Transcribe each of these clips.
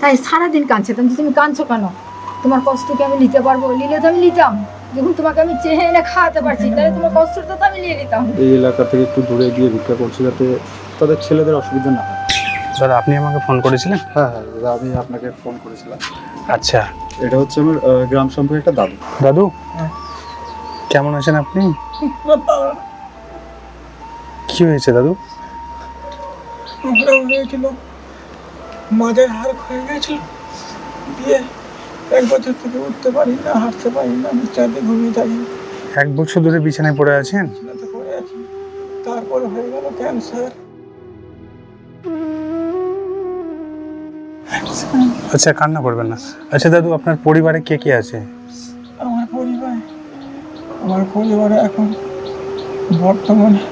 তাই সারাদিন কাঁদছে। তুমি তুমি কাঁদছো কেন? তোমার কষ্টকে আমি নিতে পারব? নিলে তো আমি নিতাম। যখন তোমাকে আমি চেহে এনে খাওয়াতে পারছি তাহলে তোমার কষ্টটা তো আমি নিয়ে নিতাম। এই এলাকা থেকে একটু দূরে গিয়ে ভিক্ষা করছি যাতে তাদের ছেলেদের অসুবিধা না হয়। দাদা আপনি আমাকে ফোন করেছিলেন? হ্যাঁ হ্যাঁ দাদা আমি আপনাকে ফোন করেছিলাম। আচ্ছা। এটা হচ্ছে আমার গ্রাম সম্পর্কে একটা দাদু। দাদু? কেমন আছেন আপনি? কি হয়েছে দাদু? মাঝের হাড় ক্ষয়ে গেছিল। দিয়ে এক বছর থেকে উঠতে পারি না হাঁটতে পারি না বিছানাতে ঘুমিয়ে থাকি। এক বছর ধরে বিছানায় পড়ে আছেন? বিছানাতে পড়ে আছি। তারপরে হয়ে গেল ক্যান্সার আচ্ছা কান্না করবেন না। আচ্ছা দাদু আপনার পরিবারে কে কে আছে? আমার পরিবার। আমার পরিবারে এখন বর্তমানে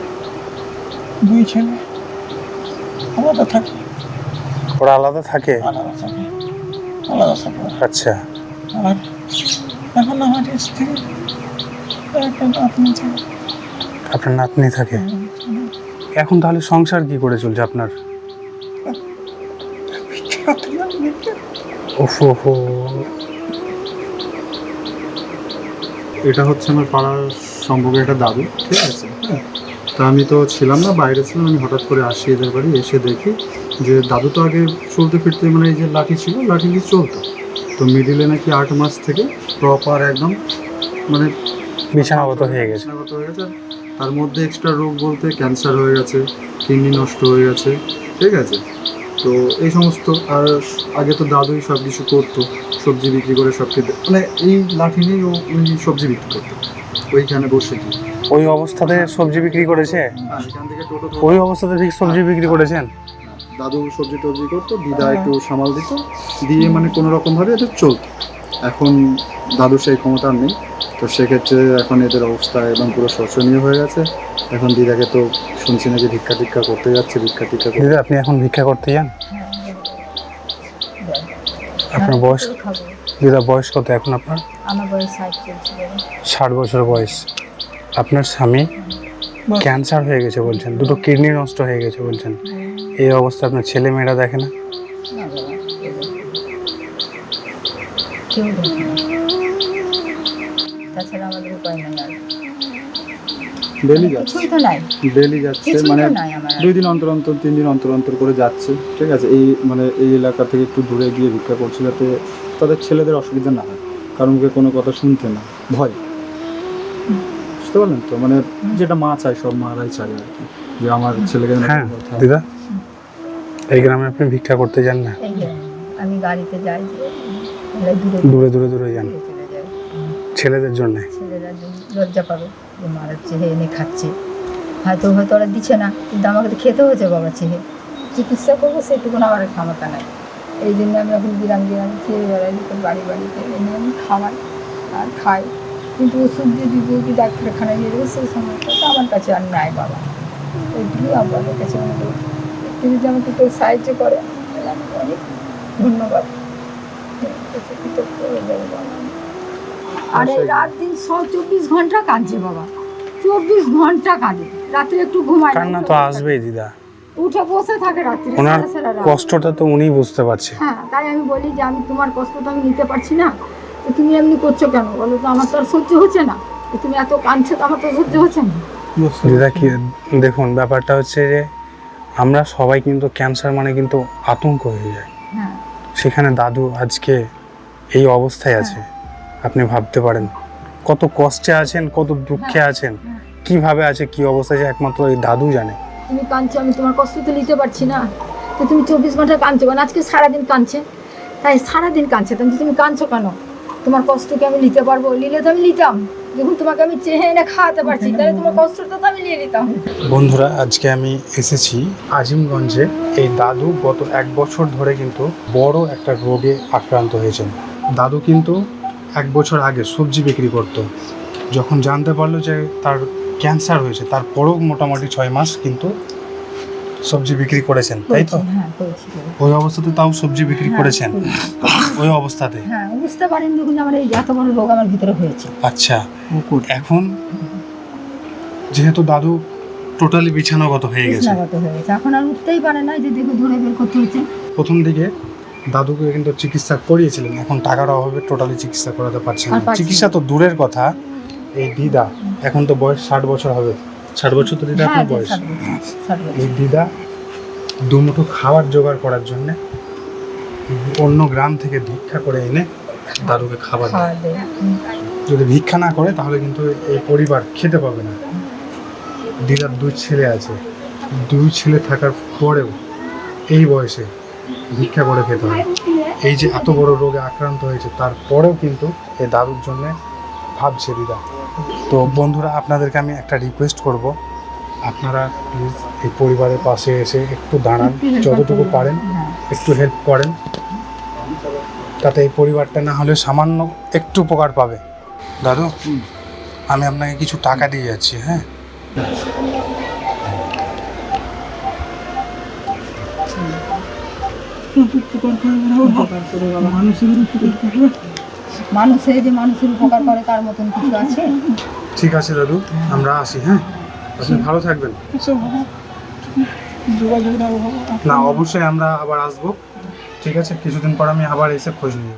দুই ছেলে। আলাদা থাকে ওরা আলাদা থাকে? আলাদা থাকে। আলাদা থাকে। আচ্ছা। আর এখন আমার স্ত্রী একটা আপনার নাতনি থাকে? এখন তাহলে সংসার কি করে চলছে আপনার? ওফো ওফো এটা হচ্ছে আমার পাড়ার সম্পর্কে একটা দাবি ঠিক আছে? হ্যাঁ তা আমি তো ছিলাম না বাইরে ছিলাম আমি হঠাৎ করে আসি এদের বাড়ি এসে দেখি যে দাদু তো আগে চলতে ফিরতে মানে এই যে লাঠি ছিল লাঠি দিয়ে চলতো। তো মিডিলে নাকি আট মাস থেকে প্রপার একদম মানে বিছানাগত হয়ে গেছে। বিছানাগত হয়ে গেছে। তার মধ্যে এক্সট্রা রোগ বলতে ক্যান্সার হয়ে গেছে কিডনি নষ্ট হয়ে গেছে ঠিক আছে? তো এই সমস্ত আর আগে তো দাদুই সব কিছু করতো সবজি বিক্রি করে সব খেতে মানে এই লাঠি নিয়েই ও সবজি বিক্রি করতো ওইখানে বসে কি ওই অবস্থাতে সবজি বিক্রি করেছে? এখান থেকে টোটো ওই অবস্থাতে ঠিক সবজি বিক্রি করেছেন? দাদু সবজি টবজি করতো দিদা একটু সামাল দিত দিয়ে মানে কোনো রকমভাবে এদের চলতো। এখন দাদু সেই ক্ষমতা আর নেই তো সেক্ষেত্রে এখন এদের অবস্থা একদম পুরো শোচনীয় হয়ে গেছে। এখন দিদাকে তো শুনছি নাকি ভিক্ষা টিক্ষা করতে যাচ্ছে ভিক্ষা টিক্ষা করতে। দিদি আপনি এখন ভিক্ষা করতে যান? আপনার বয়স? খাব দিদা বয়স কত এখন আপনার? আমার বয়স ষাট চলছে ষাট বছর বয়স। আপনার স্বামী ক্যান্সার হয়ে গেছে বলছেন দুটো কিডনি নষ্ট হয়ে গেছে বলছেন। এই অবস্থা আপনার ছেলে মেয়েরা দেখে না। তাছাড়া আমাদের উপায় নেই ডেলি যাচ্ছে। ডেলি যাচ্ছে মানে। দুই দিন অন্তর অন্তর তিন দিন অন্তর অন্তর করে যাচ্ছে ঠিক আছে? এই মানে এই এলাকা থেকে একটু দূরে গিয়ে ভিক্ষা করছে যাতে তাদের ছেলেদের অসুবিধা না হয় কারণ ওকে কোনো কথা শুনতে না ভয়। বুঝতে পারলেন তো? মানে যেটা মা চায় সব মারাই চায় আর কি। যে আমার ছেলেকে হ্যাঁ দিদা এই গ্রামে আপনি ভিক্ষা করতে যান না? আমি গাড়িতে যাই দূরে দূরে দূরে যান। ছেলেদের জন্যে? ছেলেরা যে লজ্জা পাবে যে মারা চেহে এনে খাচ্ছে। হয়তো হয়তো ওরা দিচ্ছে না কিন্তু আমাকে তো খেতে হয়েছে বাবা চেহে চিকিৎসা করব সেটুকুন আমার ক্ষমতা নাই। এই জন্য আমি এখন গ্রাম গ্রাম খেয়ে বেড়াই বাড়ি বাড়িতে এনে আমি খাওয়াই আর খাই। কিন্তু ওষুধ দিয়ে দিব কি ডাক্তারখানায় নিয়ে যাব সেই সময়টা তো আমার কাছে আর নাই বাবা। এইটুকুই আপনাদের কাছে অনুরোধ একটু যদি আমাকে কেউ সাহায্য করে তাহলে আমি অনেক ধন্যবাদ। আর এই রাত দিন ছ চব্বিশ ঘণ্টা কাঁদছে বাবা। চব্বিশ ঘণ্টা কাঁদে। রাত্রে একটু ঘুমায় কান্না তো আসবেই দিদা। উঠে বসে থাকে রাত্রে ওনার। কষ্টটা তো উনিই বুঝতে পারছে। হ্যাঁ তাই আমি বলি যে আমি তোমার কষ্টটা আমি নিতে পারছি না। তুমি এমনি করছ কেন? বলো তো আমার তো আর সহ্য হচ্ছে না। তুমি এত কাঁদছো তো আমার তো সহ্য হচ্ছে না। দিদা কি দেখুন ব্যাপারটা হচ্ছে যে আমরা সবাই কিন্তু ক্যান্সার মানে কিন্তু আতঙ্ক হয়ে যায়। হ্যাঁ। সেখানে দাদু আজকে এই অবস্থায় আছে। আপনি ভাবতে পারেন কত কষ্টে আছেন কত দুঃখে আছেন হ্যাঁ। কীভাবে আছে কি অবস্থায় আছে একমাত্র এই দাদু জানে। তুমি কাঁদছো আমি তোমার কষ্ট তো নিতে পারছি না। তো তুমি চব্বিশ ঘণ্টা কাঁদছো কেন? আজকে সারাদিন কাঁদছে। তাই সারাদিন কাঁদছে। তুমি কাঁদছো কেন? তোমার কষ্টকে আমি নিতে পারব? নিলে তো আমি নিতাম। যখন তোমাকে আমি চেহে এনে খাওয়াতে পারছি, তাহলে তোমার কষ্টটা তো আমি নিয়ে নিতাম। বন্ধুরা, আজকে আমি এসেছি আজিমগঞ্জে। এই দাদু গত এক বছর ধরে কিন্তু বড় একটা রোগে আক্রান্ত হয়েছেন। দাদু কিন্তু এক বছর আগে সবজি বিক্রি করত। যখন জানতে পারল যে তার ক্যান্সার হয়েছে, তারপরেও মোটামুটি ছয় মাস কিন্তু সবজি বিক্রি করেছেন তাই তো? হ্যাঁ। ওই অবস্থাতে তাও সবজি বিক্রি হ্যাঁ, করেছেন? ওই অবস্থাতে? হ্যাঁ বুঝতে পারিনি যখন আমার এই এত বড় রোগ আমার ভিতরে হয়েছে। আচ্ছা এখন যেহেতু দাদু টোটালি বিছানাগত হয়ে হয়ে গেছে। এখন আর উঠতেই পারে না যে দেখো ধরে বের করতে হচ্ছে। প্রথম দিকে দাদুকে কিন্তু চিকিৎসা করিয়েছিলেন এখন টাকার অভাবে টোটালি চিকিৎসা করাতে পারছেন না। চিকিৎসা তো দূরের কথা এই দিদা এখন তো বয়স ষাট বছর হবে। ষাট বছর তো দিদা হ্যাঁ আপনার বয়স। ষাট বছর। এই দিদা দুমুঠো খাবার জোগাড় করার জন্যে অন্য গ্রাম থেকে ভিক্ষা করে এনে দাদুকে খাবার দেয়। যদি ভিক্ষা না করে তাহলে কিন্তু এই পরিবার খেতে পাবে না। দিদার দুই ছেলে আছে। দুই ছেলে থাকার পরেও এই বয়সে ভিক্ষা করে খেতে হয়। এই যে এত বড় রোগে আক্রান্ত হয়েছে তারপরেও কিন্তু এই দাদুর জন্য ভাবছে দিদা। তো বন্ধুরা আপনাদেরকে আমি একটা রিকোয়েস্ট করব। আপনারা প্লিজ এই পরিবারের পাশে এসে একটু দাঁড়ান যতটুকু পারেন হ্যাঁ। একটু হেল্প করেন। তাতে এই পরিবারটা না হলে সামান্য একটু উপকার পাবে। দাদু আমি আপনাকে কিছু টাকা দিয়ে যাচ্ছি হ্যাঁ? মানুষের উপকার করবে মানুষে যে মানুষের উপকার করে তার মতন কিছু আছে? ঠিক আছে দাদু আমরা আসি হ্যাঁ? আপনি ভালো থাকবেন। যোগাযোগ না অবশ্যই আমরা আবার আসব। ঠিক আছে কিছুদিন পর আমি আবার এসে খোঁজ নিয়ে